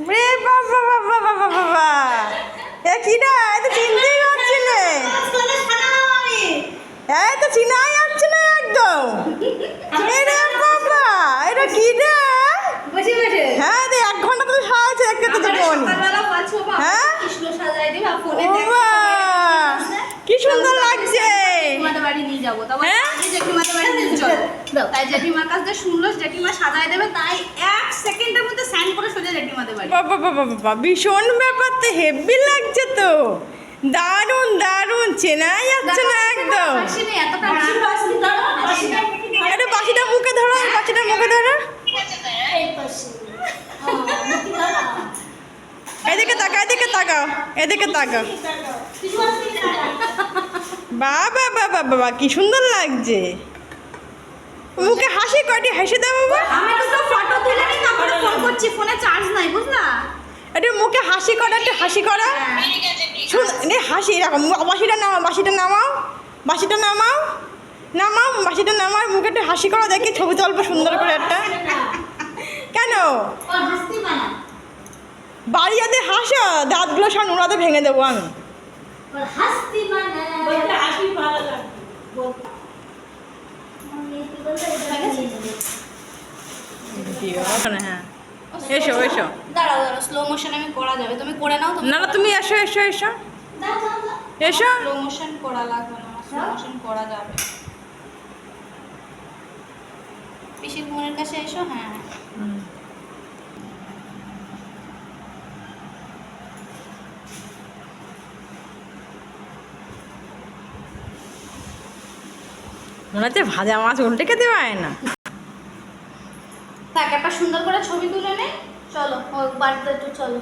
রে বাবা বাবা বাবা বাবা এ কি রে? এ তো চিনতেই পারছি না। এই তো চিনাই যাচ্ছে না একদম। এ রে বাবা এটা কি রে? বসে বসে। হ্যাঁ রে এক ঘণ্টা তো সাজাচ্ছে দেখতে তো হ্যাঁ? কি সুন্দর লাগছে। বাড়ি নিয়ে যাব। তারপর হ্যাঁ? জেঠিমাদের বাড়ি নিয়ে চলো। তাই জেঠিমার কাছ থেকে শুনলো জেঠিমা সাজাই দেবে তাই এক সেকেন্ডের মধ্যে সাইন করে সোজা জেঠিমাদের বাড়ি বাবা বাবা বাবা ভীষণ ব্যাপার তো হেভি লাগছে তো। দারুণ দারুণ চেনাই যাচ্ছে না একদম। এটা বাকিটা মুখে ধরো বাকিটা মুখে ধরো। এদিকে তাকাও এদিকে তাকাও এদিকে তাকাও। বাবা বাবা বাবা কি সুন্দর লাগছে। মুখে হাসি কয়টি হাসি দাও বাবা আমি তো ফটো তুলে নি তারপরে ফোন ফোনে চার্জ নাই বুঝলা? একটু মুখে হাসি করা একটু হাসি করা। শুন হাসি এরকম বাসিটা নামাও বাসিটা নামাও। বাসিটা নামাও। নামাও বাসিটা নামাও মুখে একটু হাসি করা দেখি ছবি তুলবো সুন্দর করে একটা। কেন? বাড়ি যাতে হাসো দাঁতগুলো সব নোড়াতে ভেঙে দেবো আমি। হ্যাঁ। এসো এসো। দাঁড়াও দাঁড়াও স্লো মোশন আমি করা যাবে তুমি করে নাও না না তুমি এসো এসো এসো। এসো। স্লো মোশন করা লাগবে না স্লো মোশন করা যাবে। পিসির বোনের কাছে এসো হ্যাঁ। মনে হচ্ছে ভাজা মাছ উল্টে খেতে পারে না। তাকে একটা সুন্দর করে ছবি তুলে নে। চলো বাড়িতে একটু চলো।